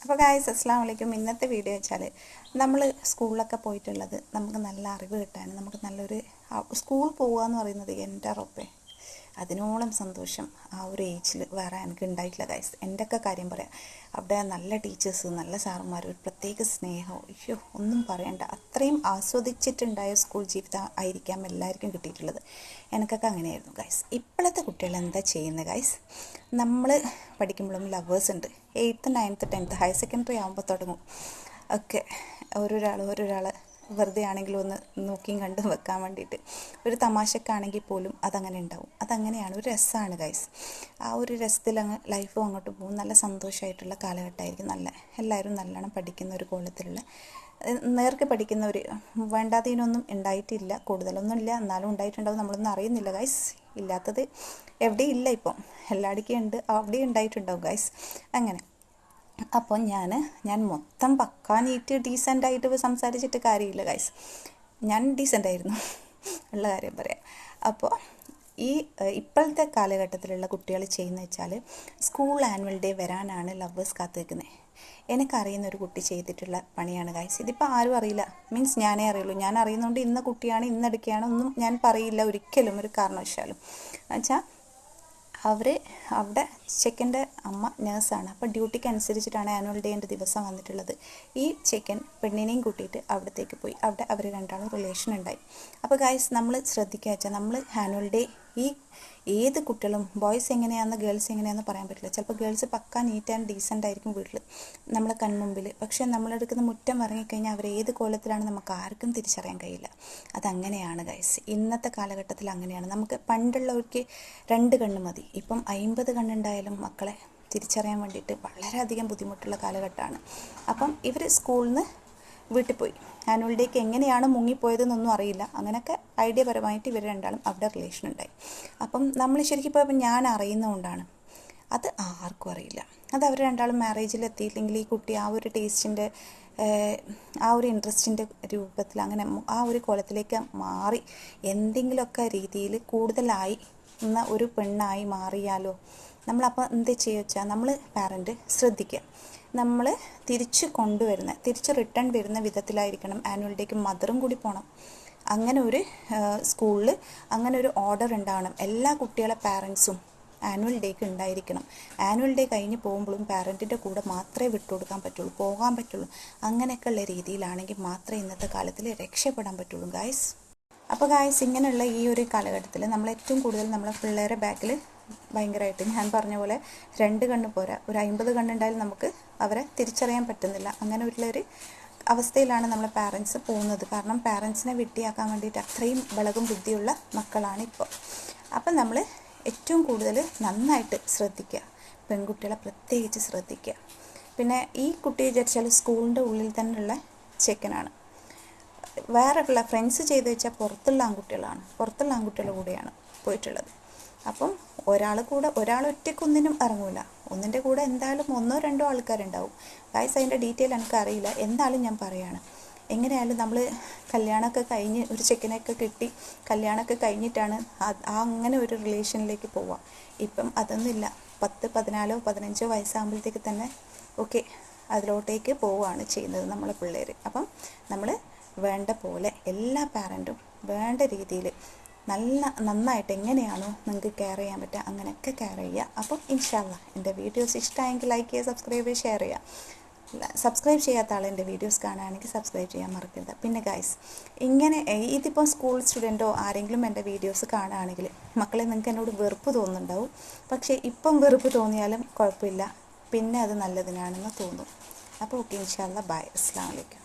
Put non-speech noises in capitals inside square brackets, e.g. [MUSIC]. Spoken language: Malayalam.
അപ്പോൾ ഗായ്സ് അസ്സാം വലൈക്കും ഇന്നത്തെ വീഡിയോ വെച്ചാൽ നമ്മൾ സ്കൂളിലൊക്കെ പോയിട്ടുള്ളത് നമുക്ക് നല്ല അറിവ് കിട്ടാനും നമുക്ക് നല്ലൊരു സ്കൂൾ പോകുക എന്ന് പറയുന്നത് എന്റെ ഉറപ്പേ. അതിനോളം സന്തോഷം ആ ഒരു ഏജിൽ വേറെ എനിക്ക് ഉണ്ടായിട്ടില്ല ഗൈസ് എന്റെയൊക്കെ കാര്യം പറയാം. അവിടെ നല്ല ടീച്ചേഴ്സ് നല്ല സാറന്മാർ ഒരു പ്രത്യേക സ്നേഹം. അയ്യോ ഒന്നും പറയണ്ട. അത്രയും ആസ്വദിച്ചിട്ടുണ്ടായ സ്കൂൾ ജീവിതം ആയിരിക്കാം എല്ലാവർക്കും കിട്ടിയിട്ടുള്ളത്. എനിക്കൊക്കെ അങ്ങനെയായിരുന്നു ഗൈസ് ഇപ്പോഴത്തെ കുട്ടികൾ എന്താ ചെയ്യുന്നത് ഗൈസ് നമ്മൾ പഠിക്കുമ്പോഴും ലവേഴ്സ് ഉണ്ട്. Eighth ninth tenth higher secondary ആകുമ്പോൾ തുടങ്ങും. ഒക്കെ. ഓരോരാൾ ഓരോരാൾ വെറുതെ ആണെങ്കിലും ഒന്ന് നോക്കിയും കണ്ടും വെക്കാൻ വേണ്ടിയിട്ട്. ഒരു തമാശക്കാണെങ്കിൽ പോലും അതങ്ങനെ ഉണ്ടാവും. അതങ്ങനെയാണ്. ഒരു രസമാണ് ഗൈസ് ആ ഒരു രസത്തിൽ അങ്ങ് ലൈഫും അങ്ങോട്ട് പോകും. നല്ല സന്തോഷമായിട്ടുള്ള കാലഘട്ടമായിരിക്കും. നല്ല എല്ലാവരും നല്ലോണം പഠിക്കുന്ന ഒരു കോളത്തിലുള്ള നേർക്ക് പഠിക്കുന്ന ഒരു വേണ്ടാതീനൊന്നും ഉണ്ടായിട്ടില്ല. കൂടുതലൊന്നും ഇല്ല എന്നാലും ഉണ്ടായിട്ടുണ്ടാവും. നമ്മളൊന്നും അറിയുന്നില്ല ഗൈസ് ഇല്ലാത്തത് എവിടെയും ഇല്ല ഇപ്പം. എല്ലായിടയ്ക്കും ഉണ്ട്. അവിടെ ഉണ്ടായിട്ടുണ്ടാവും ഗൈസ് അങ്ങനെ. അപ്പോൾ ഞാൻ ഞാൻ മൊത്തം പക്കാ നീറ്റ് ഡീസന്റ് ആയിട്ട് സംസാരിച്ചിട്ട് കാര്യമില്ല ഗൈസ് ഞാൻ ഡീസന്റ് ആയിരുന്നു [LAUGHS] ഉള്ള കാര്യം പറയാം. അപ്പോൾ ഈ ഇപ്പോഴത്തെ കാലഘട്ടത്തിലുള്ള കുട്ടികൾ ചെയ്യുന്ന വെച്ചാൽ സ്കൂൾ ആനുവൽ ഡേ വരാനാണ് ലവേഴ്സ് കാത്തു നിൽക്കുന്നത് എനിക്കറിയുന്ന ഒരു കുട്ടി ചെയ്തിട്ടുള്ള പണിയാണ് ഗൈസ് ഇതിപ്പോൾ ആരും അറിയില്ല. മീൻസ് ഞാനേ അറിയുള്ളൂ. ഞാൻ അറിയുന്നതുകൊണ്ട് ഇന്ന കുട്ടിയാണ് ഇന്നെടുക്കുകയാണ് ഒന്നും ഞാൻ പറയില്ല ഒരിക്കലും ഒരു കാരണവശാലും. എന്നുവെച്ചാൽ അവർ അവിടെ ചെക്കന്റെ അമ്മ നേഴ്സാണ്. അപ്പോൾ ഡ്യൂട്ടിക്ക് അനുസരിച്ചിട്ടാണ് ആനുവൽ ഡേന്റെ ദിവസം വന്നിട്ടുള്ളത്. ഈ ചെക്കൻ പെണ്ണിനെയും കൂട്ടിയിട്ട് അവിടത്തേക്ക് പോയി. അവിടെ അവർ രണ്ടാളും റിലേഷൻ ഉണ്ടായി. അപ്പോൾ ഗായ്സ് നമ്മൾ ശ്രദ്ധിക്കുക വെച്ചാൽ നമ്മൾ ആനുവൽ ഡേ ഈ ഏത് കുട്ടികളും ബോയ്സ് എങ്ങനെയാണെന്ന് ഗേൾസ് എങ്ങനെയാണെന്ന് പറയാൻ പറ്റില്ല. ചിലപ്പോൾ ഗേൾസ് പക്കാ നീറ്റ് ആൻഡ് ഡീസന്റ് ആയിരിക്കും വീട്ടിൽ നമ്മളെ കൺമുമ്പിൽ. പക്ഷേ നമ്മളെടുക്കുന്ന മുറ്റം ഇറങ്ങിക്കഴിഞ്ഞാൽ അവർ ഏത് കോലത്തിലാണ് നമുക്ക് ആർക്കും തിരിച്ചറിയാൻ കഴിയില്ല. അതങ്ങനെയാണ് ഗൈസ് ഇന്നത്തെ കാലഘട്ടത്തിൽ അങ്ങനെയാണ്. നമുക്ക് പണ്ടുള്ളവർക്ക് രണ്ട് കണ്ണ് മതി. ഇപ്പം അമ്പത് കണ്ണുണ്ടായാലും മക്കളെ തിരിച്ചറിയാൻ വേണ്ടിയിട്ട് വളരെയധികം ബുദ്ധിമുട്ടുള്ള കാലഘട്ടമാണ്. അപ്പം ഇവർ സ്കൂളിൽ നിന്ന് വീട്ടിൽ പോയി. ആനുവൽ ഡേക്ക് എങ്ങനെയാണ് മുങ്ങിപ്പോയതെന്നൊന്നും അറിയില്ല. അങ്ങനെയൊക്കെ ഐഡിയ പരമായിട്ട് ഇവർ രണ്ടാളും അവിടെ റിലേഷൻ ഉണ്ടായി അപ്പം നമ്മൾ ശരിക്കും ഇപ്പോൾ ഞാൻ അറിയുന്നതുകൊണ്ടാണ്. അത് ആർക്കും അറിയില്ല. അത് അവർ രണ്ടാളും മാരേജിൽ എത്തിയില്ലെങ്കിൽ ഈ കുട്ടി ആ ഒരു ടേസ്റ്റിന്റെ ആ ഒരു ഇൻട്രസ്റ്റിന്റെ രൂപത്തിൽ അങ്ങനെ ആ ഒരു കോലത്തിലേക്ക് മാറി എന്തെങ്കിലുമൊക്കെ രീതിയിൽ കൂടുതലായി എന്ന ഒരു പെണ്ണായി മാറിയാലോ നമ്മളപ്പോൾ എന്ത് ചെയ്യുക വെച്ചാൽ നമ്മൾ പാരന്റ് ശ്രദ്ധിക്കുക നമ്മൾ തിരിച്ച് കൊണ്ടുവരുന്ന തിരിച്ച് റിട്ടേൺ വരുന്ന വിധത്തിലായിരിക്കണം ആനുവൽ ഡേക്ക് മദറും കൂടി പോകണം അങ്ങനെ ഒരു സ്കൂളിൽ അങ്ങനെ ഒരു ഓർഡർ ഉണ്ടാവണം. എല്ലാ കുട്ടികളെ പാരൻസും ആനുവൽ ഡേക്ക് ഉണ്ടായിരിക്കണം. ആനുവൽ ഡേ കഴിഞ്ഞ് പോകുമ്പോഴും പാരന്റിന്റെ കൂടെ മാത്രമേ വിട്ടുകൊടുക്കാൻ പറ്റുള്ളൂ പോകാൻ പറ്റുള്ളൂ. അങ്ങനെയൊക്കെയുള്ള രീതിയിലാണെങ്കിൽ മാത്രമേ ഇന്നത്തെ കാലത്തിൽ രക്ഷപ്പെടാൻ പറ്റുള്ളൂ ഗായ്സ് അപ്പോൾ ഗായ്സ് ഇങ്ങനെയുള്ള ഈ ഒരു കാലഘട്ടത്തിൽ നമ്മൾ ഏറ്റവും കൂടുതൽ നമ്മളെ പിള്ളേരെ ബാക്കിൽ ഭയങ്കരമായിട്ട് ഞാൻ പറഞ്ഞ പോലെ രണ്ട് കണ്ണ് പോരാ. ഒരു അമ്പത് കണ്ണുണ്ടായാലും നമുക്ക് അവരെ തിരിച്ചറിയാൻ പറ്റുന്നില്ല. അങ്ങനെ ഉള്ളൊരു അവസ്ഥയിലാണ് നമ്മളെ പാരൻസ് പോകുന്നത്. കാരണം പാരൻസിനെ വെട്ടിയാക്കാൻ വേണ്ടിയിട്ട് അത്രയും ബളകും ബുദ്ധിയുള്ള മക്കളാണ് ഇപ്പോൾ അപ്പം നമ്മൾ ഏറ്റവും കൂടുതൽ നന്നായിട്ട് ശ്രദ്ധിക്കുക. പെൺകുട്ടികളെ പ്രത്യേകിച്ച് ശ്രദ്ധിക്കുക. പിന്നെ ഈ കുട്ടിയെ വിചാരിച്ചാൽ സ്കൂളിന്റെ ഉള്ളിൽ തന്നെയുള്ള ചെക്കനാണ്. വേറെ ഉള്ള ഫ്രണ്ട്സ് ചെയ്ത് വെച്ചാൽ പുറത്തുള്ള ആൺകുട്ടികളാണ്. പുറത്തുള്ള ആൺകുട്ടികളുടെ കൂടെയാണ് പോയിട്ടുള്ളത്. അപ്പം ഒരാൾ കൂടെ ഒരാൾ ഒറ്റയ്ക്കൊന്നിനും ഇറങ്ങൂല. ഒന്നിന്റെ കൂടെ എന്തായാലും ഒന്നോ രണ്ടോ ആൾക്കാരുണ്ടാവും. ഗായ്സ് അതിന്റെ ഡീറ്റെയിൽ എനിക്ക് അറിയില്ല എന്തായാലും ഞാൻ പറയാണ്. എങ്ങനെയായാലും നമ്മൾ കല്യാണമൊക്കെ കഴിഞ്ഞ് ഒരു ചെക്കനെയൊക്കെ കിട്ടി. കല്യാണമൊക്കെ കഴിഞ്ഞിട്ടാണ് ആ അങ്ങനെ ഒരു റിലേഷനിലേക്ക് പോവുക. ഇപ്പം അതൊന്നുമില്ല. പത്ത് പതിനാലോ പതിനഞ്ചോ വയസ്സാകുമ്പോഴത്തേക്ക് തന്നെ ഓക്കെ അതിലോട്ടേക്ക് പോവുകയാണ് ചെയ്യുന്നത് നമ്മളെ പിള്ളേർ അപ്പം നമ്മൾ വേണ്ട പോലെ എല്ലാ പാരന്റും വേണ്ട രീതിയിൽ നല്ല നന്നായിട്ട് എങ്ങനെയാണോ നിങ്ങൾക്ക് കെയർ ചെയ്യാൻ പറ്റുക അങ്ങനെയൊക്കെ കെയർ ചെയ്യുക. അപ്പം ഇൻഷാല്ല എന്റെ വീഡിയോസ് ഇഷ്ടമായെങ്കിൽ ലൈക്ക് ചെയ്യുക സബ്സ്ക്രൈബ് ചെയ്യുക ഷെയർ ചെയ്യുക. സബ്സ്ക്രൈബ് ചെയ്യാത്ത ആൾ എന്റെ വീഡിയോസ് കാണുകയാണെങ്കിൽ സബ്സ്ക്രൈബ് ചെയ്യാൻ മറക്കരുത്. പിന്നെ ഗൈസ് ഇങ്ങനെ ഇതിപ്പോൾ സ്കൂൾ സ്റ്റുഡന്റോ ആരെങ്കിലും എന്റെ വീഡിയോസ് കാണുകയാണെങ്കിൽ മക്കളെ നിങ്ങൾക്ക് എന്നോട് വെറുപ്പ് തോന്നുന്നുണ്ടാവും. പക്ഷേ ഇപ്പം വെറുപ്പ് തോന്നിയാലും കുഴപ്പമില്ല. പിന്നെ അത് നല്ലതിനാണെന്ന് തോന്നും. അപ്പോൾ ഓക്കെ ഇൻഷാല്ല ബൈ അസ്സാം വലൈക്കും